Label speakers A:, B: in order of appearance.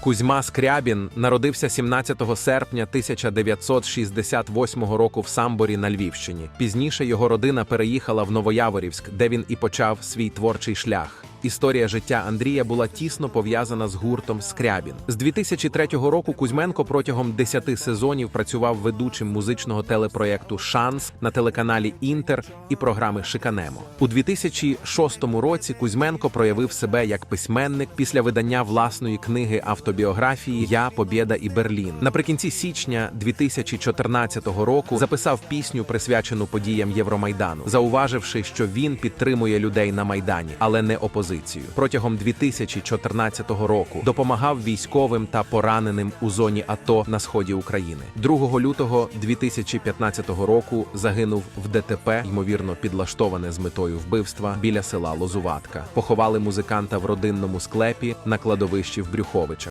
A: Кузьма Скрябін народився 17 серпня 1968 року в Самборі на Львівщині. Пізніше його родина переїхала в Новояворівськ, де він і почав свій творчий шлях. Історія життя Андрія була тісно пов'язана з гуртом Скрябін. З 2003 року Кузьменко протягом 10 сезонів працював ведучим музичного телепроєкту Шанс на телеканалі Інтер і програми Шиканемо. У 2006 році Кузьменко проявив себе як письменник після видання власної книги автобіографії Я, Побєда і Берлін. Наприкінці січня 2014 року записав пісню, присвячену подіям Євромайдану, зауваживши, що він підтримує людей на майдані, але не опозицію. Протягом 2014 року допомагав військовим та пораненим у зоні АТО на сході України. 2 лютого 2015 року загинув в ДТП, ймовірно підлаштоване з метою вбивства біля села Лозуватка. Поховали музиканта в родинному склепі на кладовищі в Брюховичах.